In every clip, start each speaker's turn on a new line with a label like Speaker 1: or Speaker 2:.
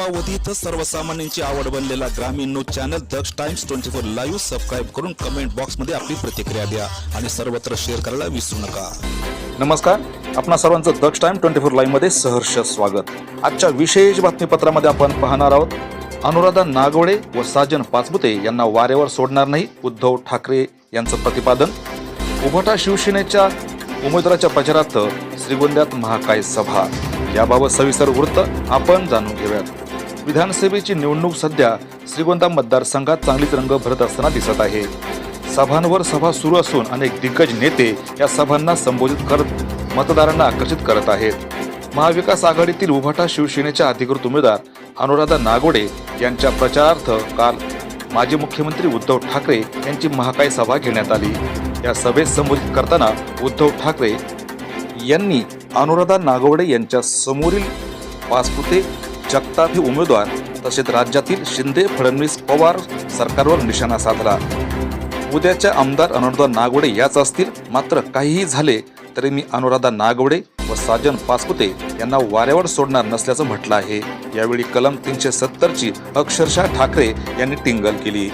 Speaker 1: अल्पावधीत सर्वसामान्यांची आवड बनलेला ग्रामीण news channel Daksh times twenty four live subscribe करून कमेंट बॉक्समध्ये आपली प्रतिक्रिया द्या आणि सर्वत्र शेअर करायला विसरू नका. नमस्कार. आपणा सर्वांचं दक्ष टाइम ट्वेंटी फोर लाईव्हमध्ये सहर्ष स्वागत. आजच्या विशेष बातमीपत्रामध्ये आपण पाहणार आहोत अनुराधा नागवडे व साजन पाचपुते यांना वारेवर सोडणार नाही उद्धव ठाकरे यांचं प्रतिपादन. उभटा शिवसेनेच्या उमेदवाराच्या प्रचारार्थ श्रीगोंद्यात महाकाय सभा. याबाबत सविस्तर वृत्त आपण जाणून घेऊयात. विधानसभेची निवडणूक सध्या श्रीगोंदा मतदारसंघात चांगलीच रंग भरत असताना दिसत आहे. सभांवर सभा सुरू असून अनेक दिग्गज नेते या सभांना संबोधित करत मतदारांना आकर्षित करत आहेत. महाविकास आघाडीतील उभाटा शिवसेनेच्या अधिकृत उमेदवार अनुराधा नागोडे यांच्या प्रचारार्थ काल माजी मुख्यमंत्री उद्धव ठाकरे यांची महाकाय सभा घेण्यात आली. या सभेत संबोधित करताना उद्धव ठाकरे यांनी अनुराधा नागवडे यांच्या समोरील पासपुते जगतापी उमेदवार तसेच राज्यातील शिंदे फडणवीस पवार सरकारवर निशाणा साधला. उद्याच्या आमदार अनुराधा नागवडे याच असतील. मात्र काहीही झाले तरी मी अनुराधा नागवडे व साजन पासपुते यांना वाऱ्यावर सोडणार नसल्याचं म्हटलं आहे. यावेळी कलम तीनशे सत्तरची अक्षरशः ठाकरे यांनी टिंगल केली.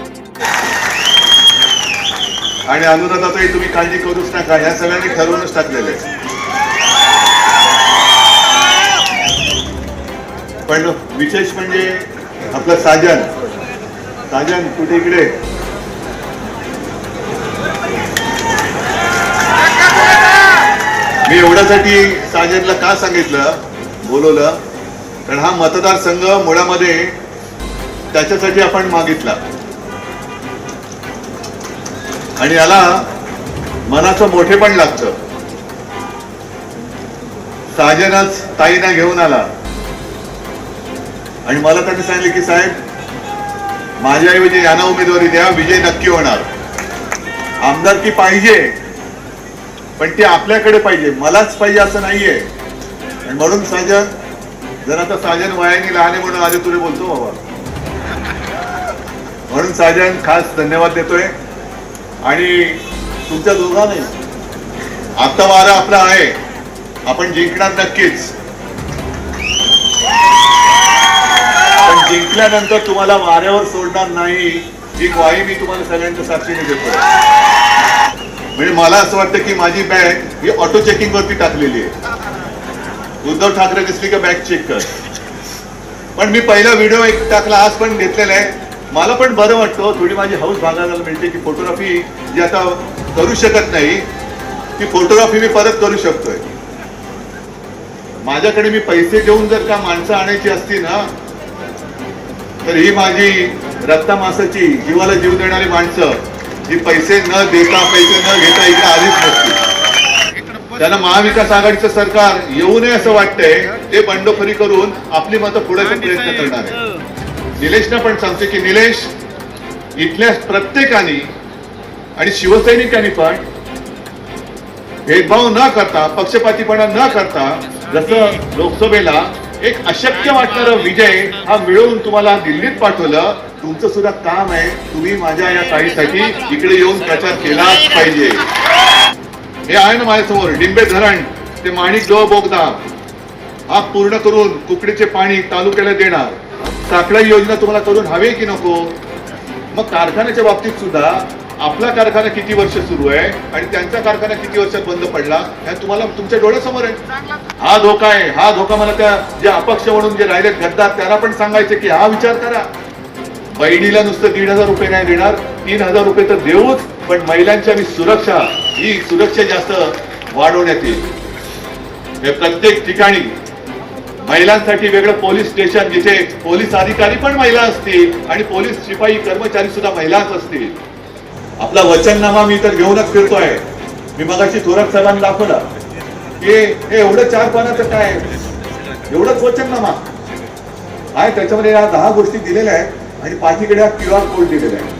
Speaker 2: आणि अनुराधाताई तुम्ही काळजी करूच नका. या सगळ्यांनी ठरवूनच टाकलेलं आहे. पण विशेष म्हणजे आपलं साजन साजन कुठे इकडे? मी एवढ्यासाठी साजनला का सांगितलं? बोलवलं. कारण हा मतदारसंघ मुळामध्ये त्याच्यासाठी आपण मागितला. आणि याला मनाचं मोठे पण लागतं. साजनच ताईना घेऊन आला. आणि मला त्यांनी सांगितले की साहेब माझ्याऐवजी यांना उमेदवारी द्या विजय नक्की होणार. आमदारकी पाहिजे पण ती आपल्याकडे पाहिजे मलाच पाहिजे असं नाहीये. आणि म्हणून साजन जर आता साजन वयाने लहान म्हणून आधी तुला बोलतो बाबा. म्हणून साजन खास धन्यवाद देतोय. आणि तुमच्या दोघांनी आता वारा आपला आहे. आपण जिंकणार नक्कीच. जिंकल्यानंतर तुम्हाला वाऱ्यावर सोडणार नाही ही ग्वाही मी तुम्हाला सगळ्यांच्या साक्षीने देतो म्हणजे मला असं वाटतं की माझी बॅग ही ऑटो चेकिंग वरती टाकलेली आहे. उद्धव ठाकरे दिसली का बॅग चेक कर. पण मी पहिला व्हिडिओ एक टाकला आज पण घेतलेला आहे. मला पण बरं वाटतं थोडी माझी हाऊस भागायला मिळते की फोटोग्राफी जी आता करू शकत नाही ती फोटोग्राफी मी परत करू शकतोय. माझ्याकडे मी पैसे देऊन जर का माणसं आणायची असती ना तर ही माझी रक्तामासाची जीवाला जीव देणारी माणसं जी पैसे न देता पैसे न घेता इकडे आलीच नसती त्यांना महाविकास आघाडीचं सरकार येऊ नये असं वाटतंय ते बंडखोरी करून आपली मतं पुढे प्रयत्न करणार आहे निलेशना पण सांगते की निलेश इथल्या प्रत्येकाने आणि शिवसैनिकांनी पण भेदभाव न करता पक्षपातीपणा न करता जसं लोकसभेला एक अशक्य वाटणारा विजय हा मिळवून तुम्हाला दिल्लीत पाठवलं. तुमचं सुद्धा काम आहे. तुम्ही माझ्या या ताईसाठी इकडे येऊन प्रचार केलाच पाहिजे. हे आहे ना माझ्यासमोर डिंबे धरण. ते माणिक डोह बोगदा. हा पूर्ण करून कुकडीचे पाणी तालुक्याला देणार. साखळी योजना तुम्हाला करून हवे की नको? मग कारखान्याच्या बाबतीत सुद्धा आपला कारखाना किती वर्ष सुरू आहे आणि त्यांचा कारखाना किती वर्षात बंद पडला हे तुम्हाला तुमच्या डोळ्यासमोर आहे. हा धोका आहे हा धोका मला त्या जे अपक्ष म्हणून जे राहिले गद्दार त्यांना पण सांगायचे की हा विचार करा. बहिणीला नुसतं दीड हजार रुपये नाही देणार तीन हजार रुपये तर देऊच पण महिलांची आम्ही सुरक्षा ही सुरक्षा जास्त वाढवण्यात येईल. हे प्रत्येक ठिकाणी महिलांसाठी वेगळं पोलीस स्टेशन जिथे पोलीस अधिकारी पण महिला असतील आणि पोलीस शिपाई कर्मचारी सुद्धा महिलाच असतील. आपला वचननामा मी तर घेऊनच फिरतोय. मी मगाशी थोरात साहेबांना दाखवला. की हे एवढं चार पानाचं काय? एवढंच वचननामा. आहे त्याच्यामध्ये या दहा गोष्टी दिलेल्या आहेत आणि पाठीकडे हा क्यू आर कोड दिलेला आहे.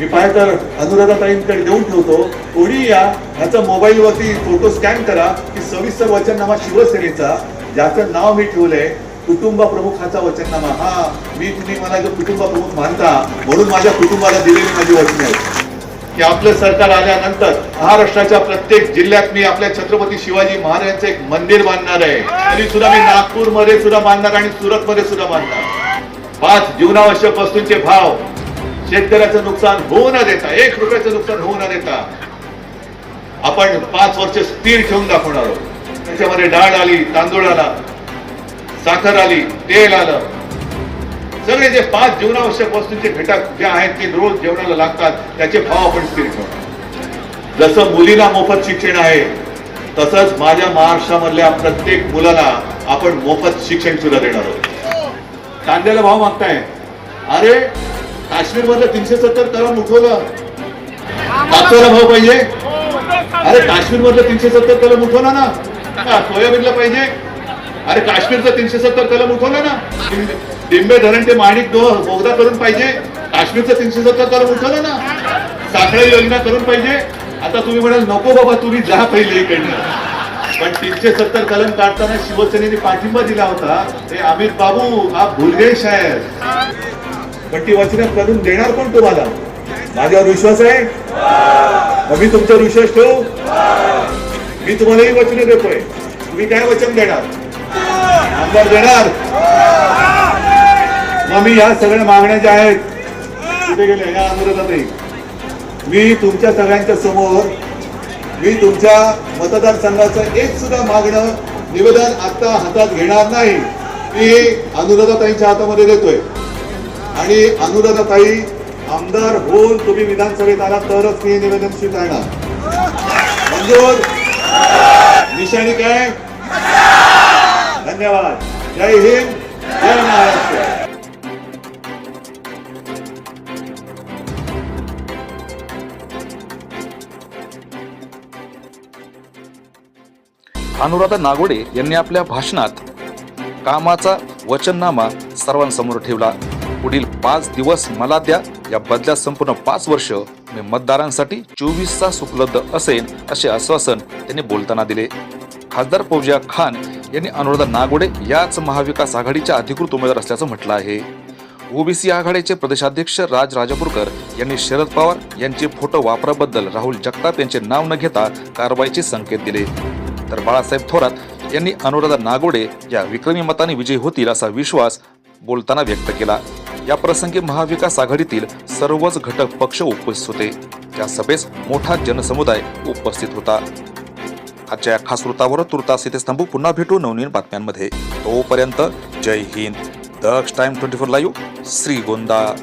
Speaker 2: मी पाहिजे तर अनुराधाताईंकडे देऊन ठेवतो. कोणी या ह्याचा मोबाईल वरती फोटो स्कॅन करा की सविस्तर वचननामा शिवसेनेचा ज्याचं नाव मी ठेवलंय कुटुंब प्रमुखाचा वचननामा. हा मी तुम्ही मला जो कुटुंब प्रमुख मानता म्हणून माझ्या कुटुंबाला दिलेली माझी वचन आहेत. की आपलं सरकार आल्यानंतर महाराष्ट्राच्या प्रत्येक जिल्ह्यात मी आपल्या छत्रपती शिवाजी महाराजांचं एक मंदिर बांधणार आहे. तरी सुद्धा मी नागपूरमध्ये सुद्धा बांधणार आणि सुरतमध्ये सुद्धा बांधणार. पाच जीवनावश्यक वस्तूंचे भाव शेतकऱ्याचं नुकसान होऊ न देता एक रुपयाचं नुकसान होऊ न देता आपण पाच वर्ष स्थिर ठेवून दाखवणार आहोत. त्याच्यामध्ये डाळ आली तांदूळ आला साखर आली तेल आलं. सगळे जे पाच जीवनावश्यक वस्तूंचे घटक जे आहेत ते रोज जेवणाला लागतात त्याचे भाव आपण स्थिर ठेवणार जसं मुलीला मोफत शिक्षण आहे तसंच माझ्या महाराष्ट्रामधल्या प्रत्येक मुलाला आपण मोफत शिक्षण सुद्धा देणार आहोत. कांद्याला भाव मागताय? अरे काश्मीरमधलं तीनशे सत्तर कलम उठवलं. कापसाला भाव पाहिजे? अरे काश्मीरमधलं तीनशे सत्तर कलम उठवलं ना. सोयाबीनला पाहिजे? अरे काश्मीरचं तीनशे सत्तर कलम उठवलं ना. डिंबे धरण ते माणिक दो बोगदा करून पाहिजे. काश्मीरचं तीनशे सत्तर कलम उठवलं ना. साखळी योजना करून पाहिजे. आता तुम्ही म्हणाल नको बाबा तुम्ही जा पहिले इकडनं. पण तीनशे सत्तर कलम काढताना शिवसेनेने पाठिंबा दिला होता. ते अमित बाबू हा भुलगे शायर. पण ती वचनं करून देणार कोण तुम्हाला? माझ्यावर विश्वास आहे? मग मी तुमच्यावर विश्वास ठेवू? मी तुम्हालाही वचन देतोय. तुम्ही काय वचन देणार? आमदार देणार? आम्ही या सगळ्या मागण्या ज्या आहेत कुठे गेले या अनुरोधातही मी तुमच्या सगळ्यांच्या समोर मी तुमच्या मतदारसंघाचं एक सुद्धा मागणं निवेदन आता हातात घेणार नाही मी अनुराधाताईंच्या हातामध्ये देतोय. आणि अनुराधाताई आमदार होऊन तुम्ही विधानसभेत आला तरच मी निवेदन स्वीकारणार. मंजूर! निशाणी काय? धन्यवाद. जय हिंद. जय महाराष्ट्र.
Speaker 1: अनुराधा नागोडे यांनी आपल्या भाषणात कामाचा वचननामा सर्वांसमोर ठेवला. पुढील पाच दिवस मला द्या. या बदल्यात संपूर्ण पाच वर्ष मी मतदारांसाठी चोवीस तास उपलब्ध असेल असे आश्वासन त्यांनी बोलताना दिले. खासदार फौजिया खान यांनी अनुराधा नागोडे याच महाविकास आघाडीच्या अधिकृत उमेदवार असल्याचं म्हटलं आहे. ओबीसी आघाडीचे प्रदेशाध्यक्ष राज राजापूरकर यांनी शरद पवार यांचे फोटो वापराबद्दल राहुल जगताप यांचे नाव न घेता कारवाईचे संकेत दिले. तर बाळासाहेब थोरात यांनी अनुराधा नागोडे या विक्रमी मताने विजयी होतील असा विश्वास बोलताना व्यक्त केला. या प्रसंगी महाविकास आघाडीतील सर्वच घटक पक्ष उपस्थित होते. त्या सभेस मोठा जनसमुदाय उपस्थित होता. आजच्या या खास वृत्तावर तुर्तास येथे थांबू. पुन्हा भेटू नवनवीन बातम्यांमध्ये. तोपर्यंत जय Hind. Daksh time twenty four live Shrigonda.